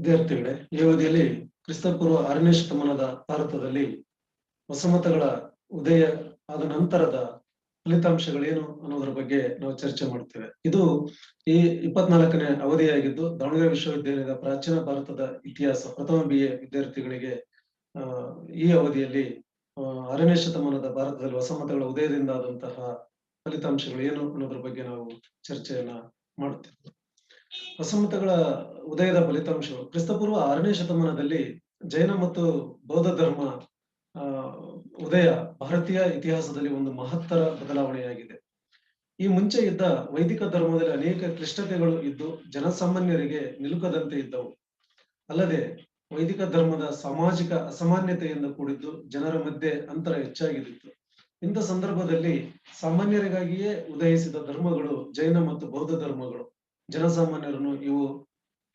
ವಿದ್ಯಾರ್ಥಿಗಳೇ, ಈ ಅವಧಿಯಲ್ಲಿ ಕ್ರಿಸ್ತಪೂರ್ವ ಆರನೇ ಶತಮಾನದ ಭಾರತದಲ್ಲಿ ಹೊಸಮತಗಳ ಉದಯ ಆದ ನಂತರದ ಫಲಿತಾಂಶಗಳೇನು ಅನ್ನೋದ್ರ ಬಗ್ಗೆ ನಾವು ಚರ್ಚೆ ಮಾಡ್ತೇವೆ. ಇದು ಈ ಇಪ್ಪತ್ನಾಲ್ಕನೇ ಅವಧಿಯಾಗಿದ್ದು ದಾವಣಗೆರೆ ವಿಶ್ವವಿದ್ಯಾಲಯದ ಪ್ರಾಚೀನ ಭಾರತದ ಇತಿಹಾಸ, ಪ್ರಥಮ ಬಿ ಎ ವಿದ್ಯಾರ್ಥಿಗಳಿಗೆ ಈ ಅವಧಿಯಲ್ಲಿ ಆರನೇ ಶತಮಾನದ ಭಾರತದಲ್ಲಿ ಹೊಸಮತಗಳ ಉದಯದಿಂದ ಆದಂತಹ ಫಲಿತಾಂಶಗಳು ಏನು ಅನ್ನೋದ್ರ ಬಗ್ಗೆ ನಾವು ಚರ್ಚೆಯನ್ನ ಮಾಡುತ್ತೇವೆ ಹೊಸಮತಗಳ ಉದಯದ ಫಲಿತಾಂಶಗಳು. ಕ್ರಿಸ್ತಪೂರ್ವ ಆರನೇ ಶತಮಾನದಲ್ಲಿ ಜೈನ ಮತ್ತು ಬೌದ್ಧ ಧರ್ಮ ಉದಯ ಭಾರತೀಯ ಇತಿಹಾಸದಲ್ಲಿ ಒಂದು ಮಹತ್ತರ ಬದಲಾವಣೆಯಾಗಿದೆ. ಈ ಮುಂಚೆ ಇದ್ದ ವೈದಿಕ ಧರ್ಮದಲ್ಲಿ ಅನೇಕ ಕ್ಲಿಷ್ಟತೆಗಳು ಇದ್ದು ಜನಸಾಮಾನ್ಯರಿಗೆ ನಿಲುಕದಂತೆ ಇದ್ದವು. ಅಲ್ಲದೆ ವೈದಿಕ ಧರ್ಮದ ಸಾಮಾಜಿಕ ಅಸಾಮಾನ್ಯತೆಯಿಂದ ಕೂಡಿದ್ದು ಜನರ ಮಧ್ಯೆ ಅಂತರ ಹೆಚ್ಚಾಗಿದ್ದಿತ್ತು. ಇಂಥ ಸಂದರ್ಭದಲ್ಲಿ ಸಾಮಾನ್ಯರಿಗಾಗಿಯೇ ಉದಯಿಸಿದ ಧರ್ಮಗಳು ಜೈನ ಮತ್ತು ಬೌದ್ಧ ಧರ್ಮಗಳು. ಜನಸಾಮಾನ್ಯರನ್ನು ಇವು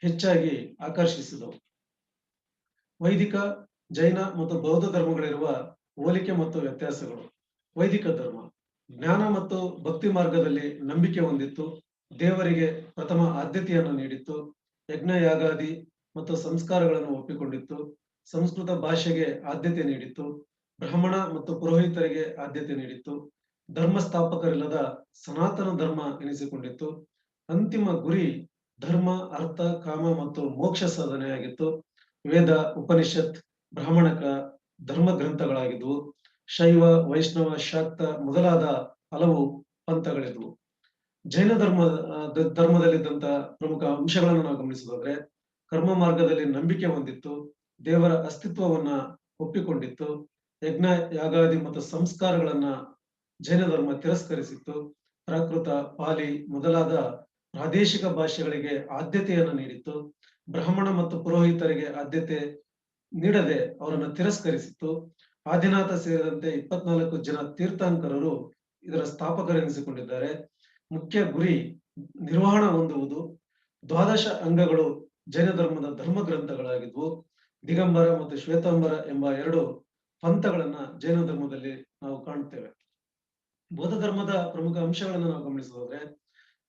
ಹೆಚ್ಚಾಗಿ ಆಕರ್ಷಿಸಿದವು. ವೈದಿಕ, ಜೈನ ಮತ್ತು ಬೌದ್ಧ ಧರ್ಮಗಳಿರುವ ಹೋಲಿಕೆ ಮತ್ತು ವ್ಯತ್ಯಾಸಗಳು. ವೈದಿಕ ಧರ್ಮ, ಜ್ಞಾನ ಮತ್ತು ಭಕ್ತಿ ಮಾರ್ಗದಲ್ಲಿ ನಂಬಿಕೆ ಹೊಂದಿತ್ತು, ದೇವರಿಗೆ ಪ್ರಥಮ ಆದ್ಯತೆಯನ್ನು ನೀಡಿತ್ತು ಯಜ್ಞ ಯಾಗಾದಿ ಮತ್ತು ಸಂಸ್ಕಾರಗಳನ್ನು ಒಪ್ಪಿಕೊಂಡಿತ್ತು, ಸಂಸ್ಕೃತ ಭಾಷೆಗೆ ಆದ್ಯತೆ ನೀಡಿತ್ತು, ಬ್ರಾಹ್ಮಣ ಮತ್ತು ಪುರೋಹಿತರಿಗೆ ಆದ್ಯತೆ ನೀಡಿತ್ತು ಧರ್ಮ ಸ್ಥಾಪಕರಿಲ್ಲದ ಸನಾತನ ಧರ್ಮ ಎನಿಸಿಕೊಂಡಿತ್ತು ಅಂತಿಮ ಗುರಿ ಧರ್ಮ, ಅರ್ಥ, ಕಾಮ ಮತ್ತು ಮೋಕ್ಷ ಸಾಧನೆಯಾಗಿತ್ತು. ವೇದ, ಉಪನಿಷತ್, ಬ್ರಾಹ್ಮಣಕ, ಧರ್ಮ ಗ್ರಂಥಗಳಾಗಿದ್ವು. ಶೈವ, ವೈಷ್ಣವ, ಶಾಕ್ತ ಮೊದಲಾದ ಹಲವು ಪಂಥಗಳಿದ್ವು. ಜೈನ ಧರ್ಮ ಧರ್ಮದಲ್ಲಿದ್ದಂತಹ ಪ್ರಮುಖ ಅಂಶಗಳನ್ನು ನಾವು ಗಮನಿಸೋದಾದ್ರೆ, ಕರ್ಮ ಮಾರ್ಗದಲ್ಲಿ ನಂಬಿಕೆ ಹೊಂದಿತ್ತು, ದೇವರ ಅಸ್ತಿತ್ವವನ್ನ ಒಪ್ಪಿಕೊಂಡಿತ್ತು, ಯಜ್ಞ, ಯಾಗಾದಿ ಮತ್ತು ಸಂಸ್ಕಾರಗಳನ್ನ ಜೈನ ಧರ್ಮ ತಿರಸ್ಕರಿಸಿತ್ತು. ಪ್ರಾಕೃತ, ಪಾಲಿ ಮೊದಲಾದ ಪ್ರಾದೇಶಿಕ ಭಾಷೆಗಳಿಗೆ ಆದ್ಯತೆಯನ್ನು ನೀಡಿತ್ತು. ಬ್ರಾಹ್ಮಣ ಮತ್ತು ಪುರೋಹಿತರಿಗೆ ಆದ್ಯತೆ ನೀಡದೆ ಅವರನ್ನು ತಿರಸ್ಕರಿಸಿತ್ತು. ಆದಿನಾಥ ಸೇರಿದಂತೆ ಇಪ್ಪತ್ನಾಲ್ಕು ಜನ ತೀರ್ಥಾಂಕರರು ಇದರ ಸ್ಥಾಪಕರೆನಿಸಿಕೊಂಡಿದ್ದಾರೆ. ಮುಖ್ಯ ಗುರಿ ನಿರ್ವಹಣ ಹೊಂದುವುದು. ದ್ವಾದಶ ಅಂಗಗಳು ಜೈನ ಧರ್ಮದ ಧರ್ಮ ಗ್ರಂಥಗಳಾಗಿದ್ವು. ದಿಗಂಬರ ಮತ್ತು ಶ್ವೇತಾಂಬರ ಎಂಬ ಎರಡು ಪಂಥಗಳನ್ನ ಜೈನ ಧರ್ಮದಲ್ಲಿ ನಾವು ಕಾಣುತ್ತೇವೆ. ಬೌದ್ಧ ಧರ್ಮದ ಪ್ರಮುಖ ಅಂಶಗಳನ್ನು ನಾವು ಗಮನಿಸೋದಾದ್ರೆ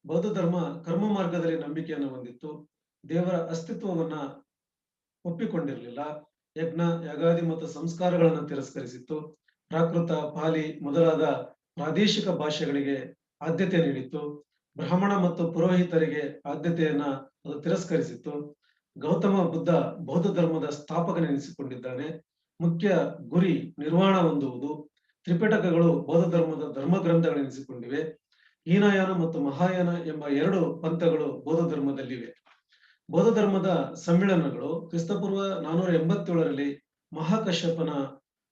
ಬೌದ್ಧ ಧರ್ಮ ಕರ್ಮ ಮಾರ್ಗದಲ್ಲಿ ನಂಬಿಕೆಯನ್ನು ಹೊಂದಿತ್ತು. ದೇವರ ಅಸ್ತಿತ್ವವನ್ನ ಒಪ್ಪಿಕೊಂಡಿರಲಿಲ್ಲ. ಯಜ್ಞ, ಯಾಗಾದಿ ಮತ್ತು ಸಂಸ್ಕಾರಗಳನ್ನು ತಿರಸ್ಕರಿಸಿತ್ತು. ಪ್ರಾಕೃತ, ಪಾಲಿ ಮೊದಲಾದ ಪ್ರಾದೇಶಿಕ ಭಾಷೆಗಳಿಗೆ ಆದ್ಯತೆ ನೀಡಿತ್ತು. ಬ್ರಾಹ್ಮಣ ಮತ್ತು ಪುರೋಹಿತರಿಗೆ ಆದ್ಯತೆಯನ್ನ ಅದು ತಿರಸ್ಕರಿಸಿತ್ತು. ಗೌತಮ ಬುದ್ಧ ಬೌದ್ಧ ಧರ್ಮದ ಸ್ಥಾಪಕನೆನಿಸಿಕೊಂಡಿದ್ದಾನೆ. ಮುಖ್ಯ ಗುರಿ ನಿರ್ವಾಣ ಹೊಂದುವುದು. ತ್ರಿಪಿಟಕಗಳು ಬೌದ್ಧ ಧರ್ಮದ ಧರ್ಮ ಗ್ರಂಥಗಳೆನಿಸಿಕೊಂಡಿವೆ. ಹೀನಯಾನ ಮತ್ತು ಮಹಾಯಾನ ಎಂಬ ಎರಡು ಪಂಥಗಳು ಬೌದ್ಧ ಧರ್ಮದಲ್ಲಿವೆ. ಬೌದ್ಧ ಧರ್ಮದ ಸಮ್ಮೇಳನಗಳು ಕ್ರಿಸ್ತಪೂರ್ವ ನಾನೂರ ಎಂಬತ್ತೇಳರಲ್ಲಿ ಮಹಾಕಶ್ಯಪನ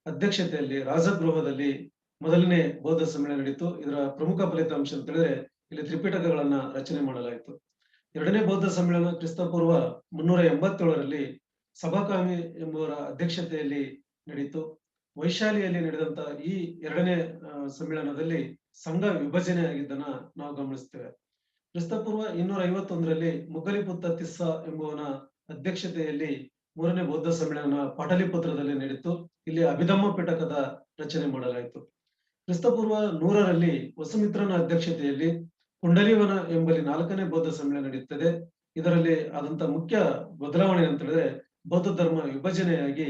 ಅಧ್ಯಕ್ಷತೆಯಲ್ಲಿ ರಾಜಗೃಹದಲ್ಲಿ ಮೊದಲನೇ ಬೌದ್ಧ ಸಮ್ಮೇಳನ ನಡೆಯಿತು ಇದರ ಪ್ರಮುಖ ಫಲಿತಾಂಶ ಅಂತ ಹೇಳಿದ್ರೆ ಇಲ್ಲಿ ತ್ರಿಪಿಟಕಗಳನ್ನ ರಚನೆ ಮಾಡಲಾಯಿತು. ಎರಡನೇ ಬೌದ್ಧ ಸಮ್ಮೇಳನ ಕ್ರಿಸ್ತಪೂರ್ವ ಮುನ್ನೂರ ಎಂಬತ್ತೇಳರಲ್ಲಿ ಸಭಾಕಾಮಿ ಎಂಬುವರ ಅಧ್ಯಕ್ಷತೆಯಲ್ಲಿ ನಡೀತು. ವೈಶಾಲಿಯಲ್ಲಿ ನಡೆದಂತ ಈ ಎರಡನೇ ಸಮ್ಮೇಳನದಲ್ಲಿ ಸಂಘ ವಿಭಜನೆ ಆಗಿದ್ದನ್ನ ನಾವು ಗಮನಿಸ್ತೇವೆ. ಕ್ರಿಸ್ತಪೂರ್ವ ಇನ್ನೂರ ಐವತ್ತೊಂದರಲ್ಲಿ ಮುಗಲಿಪುತ್ತ ತಿಸ್ಸ ಎಂಬುವನ ಅಧ್ಯಕ್ಷತೆಯಲ್ಲಿ ಮೂರನೇ ಬೌದ್ಧ ಸಮ್ಮೇಳನ ಪಾಟಲಿಪುತ್ರದಲ್ಲಿ ನಡೆಯಿತು. ಇಲ್ಲಿ ಅಭಿಧಮ್ಮ ಪಿಟಕದ ರಚನೆ ಮಾಡಲಾಯಿತು. ಕ್ರಿಸ್ತಪೂರ್ವ ನೂರರಲ್ಲಿ ವಸುಮಿತ್ರನ ಅಧ್ಯಕ್ಷತೆಯಲ್ಲಿ ಕುಂಡಲಿವನ ಎಂಬಲ್ಲಿ ನಾಲ್ಕನೇ ಬೌದ್ಧ ಸಮ್ಮೇಳನ ನಡೆಯುತ್ತದೆ. ಇದರಲ್ಲಿ ಆದಂತ ಮುಖ್ಯ ಬದಲಾವಣೆ ಅಂತ ಹೇಳಿದ್ರೆ ಬೌದ್ಧ ಧರ್ಮ ವಿಭಜನೆಯಾಗಿ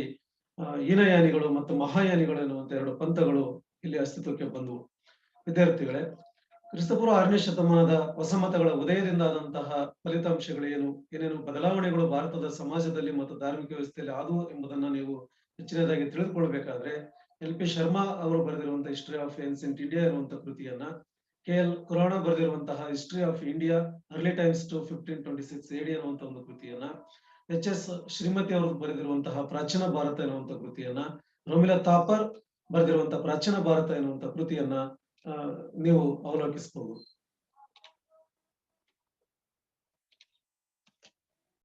ಹೀನಯಾನಿಗಳು ಮತ್ತು ಮಹಾಯಾನಿಗಳು ಎನ್ನುವಂತ ಎರಡು ಪಂಥಗಳು ಇಲ್ಲಿ ಅಸ್ತಿತ್ವಕ್ಕೆ ಬಂದವು. ವಿದ್ಯಾರ್ಥಿಗಳೇ, ಕ್ರಿಸ್ತಪೂರ್ವ ಆರನೇ ಶತಮಾನದ ಹೊಸ ಮತಗಳ ಉದಯದಿಂದ ಆದಂತಹ ಫಲಿತಾಂಶಗಳು ಏನು? ಏನೇನು ಬದಲಾವಣೆಗಳು ಭಾರತದ ಸಮಾಜದಲ್ಲಿ ಮತ್ತು ಧಾರ್ಮಿಕ ವ್ಯವಸ್ಥೆಯಲ್ಲಿ ಆದವು ಎಂಬುದನ್ನ ನೀವು ಹೆಚ್ಚಿನದಾಗಿ ತಿಳಿದುಕೊಳ್ಬೇಕಾದ್ರೆ, ಎಲ್. ಪಿ. ಶರ್ಮಾ ಅವರು ಬರೆದಿರುವಂತಹ ಹಿಸ್ಟ್ರಿ ಆಫ್ ಏನ್ಸೆಂಟ್ ಇಂಡಿಯಾ ಎನ್ನುವಂತ ಕೃತಿಯನ್ನ, ಕೆ. ಎಲ್. ಕುರಾಣ ಬರೆದಿರುವಂತಹ history of India early times to fifteen twenty six AD ಅನ್ನುವಂತ ಒಂದು ಕೃತಿಯನ್ನ ಎಚ್ ಎಸ್ ಶ್ರೀಮತಿ ಅವರು ಬರೆದಿರುವಂತಹ ಪ್ರಾಚೀನ ಭಾರತ ಎನ್ನುವಂತ ಕೃತಿಯನ್ನ, ರೋಮಿಲಾ ತಾಪರ್ ಬರೆದಿರುವಂತಹ ಪ್ರಾಚೀನ ಭಾರತ ಎನ್ನುವಂತ ಕೃತಿಯನ್ನ ನೀವು ಅವಲೋಕಿಸಬಹುದು